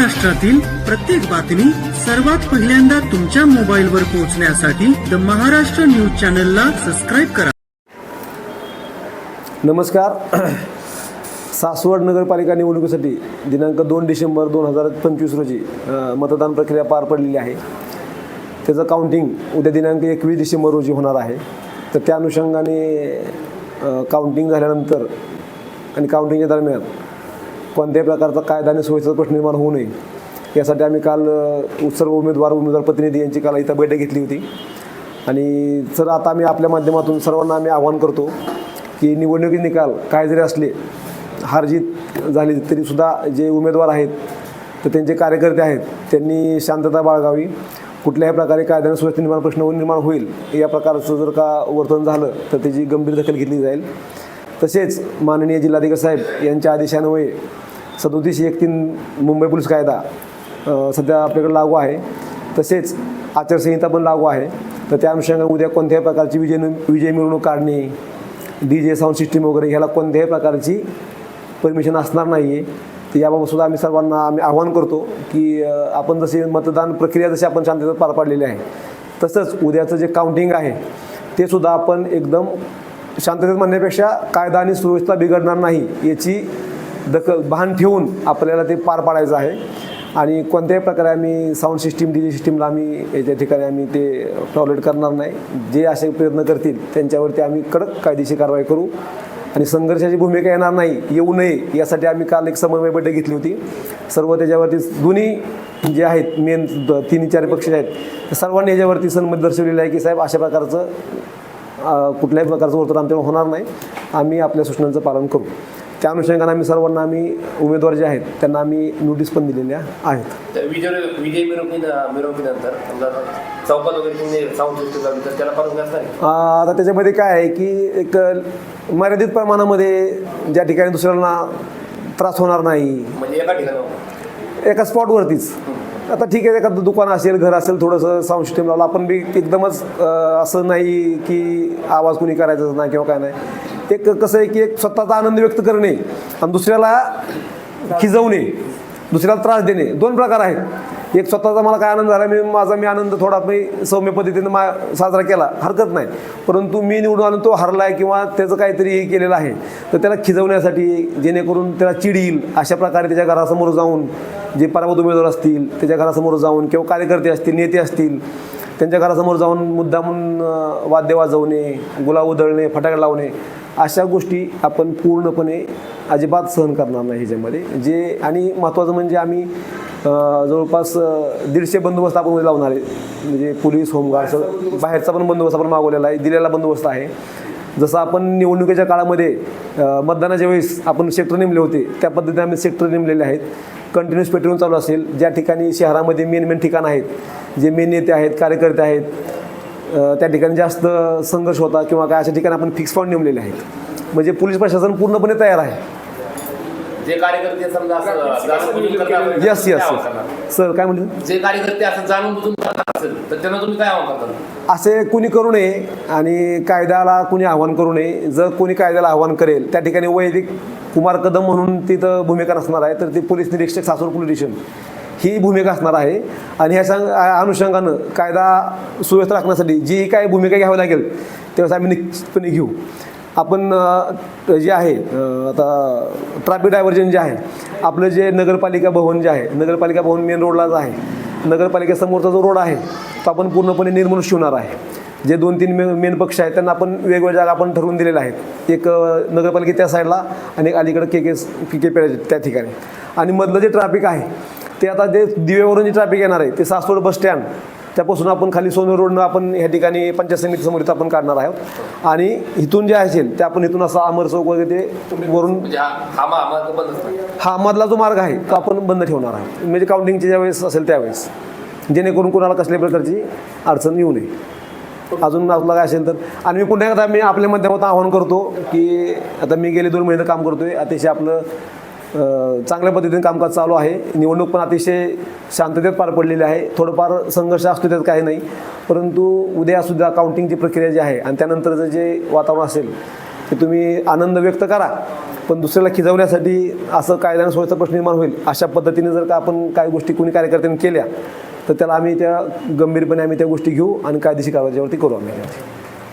महाराष्ट्रातील प्रत्येक बातमी सर्वात पहिल्यांदा तुमच्या मोबाईलवर पोहोचण्यासाठी द महाराष्ट्र न्यूज चॅनलला सबस्क्राईब करा. नमस्कार. सासवड नगरपालिका निवडणुकीसाठी दिनांक दोन डिसेंबर दोन हजार पंचवीस रोजी अ, मतदान प्रक्रिया पार पडलेली आहे. त्याचं काउंटिंग उद्या दिनांक एकवीस डिसेंबर रोजी होणार आहे. तर त्या अनुषंगाने काउंटिंग झाल्यानंतर आणि काउंटिंगच्या दरम्यान कोणत्याही प्रकारचा कायदा आणि सोयीचा प्रश्न निर्माण होऊ नये. यासाठी आम्ही काल सर्व उमेदवार उमेदवार प्रतिनिधी यांची काल इथं बैठक घेतली होती. आणि सर आता आम्ही आपल्या माध्यमातून सर्वांना आम्ही आवाहन करतो की निवडणुकी निकाल काय जरी असले हारजीत झाली तरीसुद्धा जे उमेदवार आहेत तर त्यांचे कार्यकर्ते आहेत त्यांनी शांतता बाळगावी. कुठल्याही प्रकारे कायद्याने सुरक्षा निर्माण प्रश्न निर्माण होईल या प्रकारचं जर का वर्तन झालं तर त्याची गंभीर दखल घेतली जाईल. तसेच माननीय जिल्हाधिकारी साहेब यांच्या आदेशान्वये सदोतीस एक तीन मुंबई पोलीस कायदा सध्या आपल्याकडे लागू आहे. तसेच आचारसंहिता पण लागू आहे. तर त्या अनुषंगाने उद्या कोणत्याही प्रकारची विजय विजय मिरवणूक काढणे डी जे साऊंड सिस्टीम वगैरे ह्याला कोणत्याही प्रकारची परमिशन असणार नाही आहे तर याबाबतसुद्धा आम्ही सर्वांना आम्ही आवाहन करतो की आपण जशी मतदान प्रक्रिया जशी आपण शांततेत पार पाडलेली आहे तसंच उद्याचं जे काउंटिंग आहे ते सुद्धा आपण एकदम शांततेत म्हणण्यापेक्षा कायदा आणि सुव्यवस्था बिघडणार नाही याची दखल भान ठेवून आपल्याला ते पार पाडायचं आहे. आणि कोणत्याही प्रकारे आम्ही साऊंड सिस्टीम डी जे सिस्टीमला आम्ही याच्या ठिकाणी आम्ही ते टॉयलेट करणार नाही. जे असे प्रयत्न करतील त्यांच्यावरती आम्ही कडक कायदेशीर कारवाई करू. आणि संघर्षाची भूमिका येणार नाही येऊ नये यासाठी आम्ही काल एक समन्वय बैठक घेतली होती. सर्व त्याच्यावरती दोन्ही जे आहेत मेन तीन चार पक्ष आहेत सर्वांनी याच्यावरती संमत दर्शवलेलं आहे की साहेब अशा प्रकारचं कुठल्याही प्रकारचं वर्तन आमच्याकडे होणार नाही. आम्ही आपल्या सूचनांचं पालन करू. त्या अनुषंगाने आम्ही सर्वांना आम्ही उमेदवार जे आहेत त्यांना आम्ही नोटीस पण दिलेल्या आहेत. विजय विजय चौकात वगैरे त्याला आता त्याच्यामध्ये काय आहे की एक मर्यादित प्रमाणामध्ये ज्या ठिकाणी दुसऱ्यांना त्रास होणार नाही. म्हणजे एका ठिकाणी एका स्पॉटवरतीच आता ठीक आहे एखादं दुकान असेल घर असेल थोडंसं साऊंड सिस्टम लावलं आपण बी एकदमच असं नाही की आवाज कुणी करायचा नाही किंवा काय नाही. एक कसं आहे की एक स्वतःचा आनंद व्यक्त करणे आणि दुसऱ्याला खिजवणे दुसऱ्याला त्रास देणे दोन प्रकार आहेत. एक स्वतःचा मला काय आनंद झाला मी माझा मी आनंद थोडा मी सौम्य पद्धतीने मा साजरा केला. हरकत नाही. परंतु मी निवडून आणून तो हरला आहे किंवा त्याचं काहीतरी हे केलेलं आहे तर त्याला खिजवण्यासाठी जेणेकरून त्याला चिड येईल अशा प्रकारे त्याच्या घरासमोर जाऊन जे पराभूत उमेदवार असतील त्याच्या घरासमोर जाऊन किंवा कार्यकर्ते असतील नेते असतील त्यांच्या घरासमोर जाऊन मुद्दामून वाद्य वाजवणे गुलाब उधळणे फटाके लावणे अशा गोष्टी आपण पूर्णपणे अजिबात सहन करणार नाही ह्याच्यामध्ये. जे आणि महत्त्वाचं म्हणजे आम्ही जवळपास दीडशे बंदोबस्त आपण लावणार आहे. म्हणजे पोलीस होमगार्ड बाहेरचा पण बंदोबस्त आपण मागवलेला आहे दिलेला बंदोबस्त आहे. जसं आपण निवडणुकीच्या काळामध्ये मतदानाच्या वेळेस आपण सेक्टर नेमले होते त्या पद्धतीने आम्ही सेक्टर नेमलेले आहेत. कंटिन्युअस पेट्रोल चालू असेल ज्या ठिकाणी शहरामध्ये मेन मेन ठिकाणं आहेत जे मेन नेते आहेत कार्यकर्ते आहेत त्या ठिकाणी जास्त संघर्ष होता किंवा काय अशा ठिकाणी आपण फिक्स पॉईंट नेमलेले आहेत. म्हणजे पोलीस प्रशासन पूर्णपणे तयार आहे. जे कार्यकर्ते समजा असं जाणून बुजून करतात, यस? सर काय म्हणलं? जे कार्यकर्ते असं जाणून बुजून असेल तर त्यांना तुम्ही काय आव्हान करता? असे कुणी करू नये आणि कायद्याला कुणी आव्हान करू नये. जर कोणी कायद्याला आव्हान करेल त्या ठिकाणी वैदिक कुमार कदम म्हणून तिथं भूमिका नसणार आहे तर ते पोलीस निरीक्षक सासूर पोलीस स्टेशन ही भूमिका असणार आहे. आणि ह्या सांग अनुषंगानं कायदा सुव्यवस्था राखण्यासाठी जी काय भूमिका घ्यावी लागेल तेव्हा आम्ही निश्चितपणे घेऊ. आपण जे आहे आता ट्रॅफिक डायव्हर्जन जे आहे आपलं जे नगरपालिका भवन जे आहे नगरपालिका भवन मेन रोडलाच आहे नगरपालिकेसमोरचा जो रोड आहे तो आपण पूर्णपणे निर्मूल शिवणार आहे. जे दोन तीन मे मेन पक्ष आहेत त्यांना आपण वेगवेगळ्या जागा आपण ठरवून दिलेल्या आहेत. एक नगरपालिके त्या साईडला आणि एक के के के के पेड त्या ठिकाणी. आणि मधलं जे ट्रॅफिक आहे ते आता जे दिवेवरून जे ट्रॅफिक येणार आहे ते सासवड बस स्टँड त्यापासून आपण खाली सोनर रोडनं आपण ह्या ठिकाणी पंचायत समिती समोर इथं आपण काढणार आहोत. आणि इथून जे असेल ते आपण इथून असं अमर चौक वगैरे ते वरून म्हणजे हा मधला जो मार्ग आहे तो आपण बंद ठेवणार आहोत. म्हणजे काउंटिंगच्या ज्यावेळेस असेल त्यावेळेस. जेणेकरून कोणाला कसल्याही प्रकारची अडचण येऊ नये. अजून आपला काय असेल तर आणि मी पुन्हा एकदा मी आपल्या माध्यमातून आवाहन करतो की आता मी गेले दोन महिने काम करतोय. अतिशय आपलं चांगल्या पद्धतीने कामकाज चालू आहे. निवडणूक पण अतिशय शांततेत पार पडलेली आहे. थोडंफार संघर्ष असतो त्यात काही नाही. परंतु उद्या सुद्धा काउंटिंगची प्रक्रिया जी आहे आणि त्यानंतरचं जे वातावरण असेल ते तुम्ही आनंद व्यक्त करा. पण दुसऱ्याला खिजवण्यासाठी असं कायद्यानं सोयीचा प्रश्न निर्माण होईल. अशा पद्धतीने जर का आपण काही गोष्टी कोणी कार्यकर्त्यांनी केल्या तर त्याला आम्ही त्या गंभीरपणे आम्ही त्या गोष्टी घेऊ आणि कायदेशीर कारवाईवरती करू आम्ही.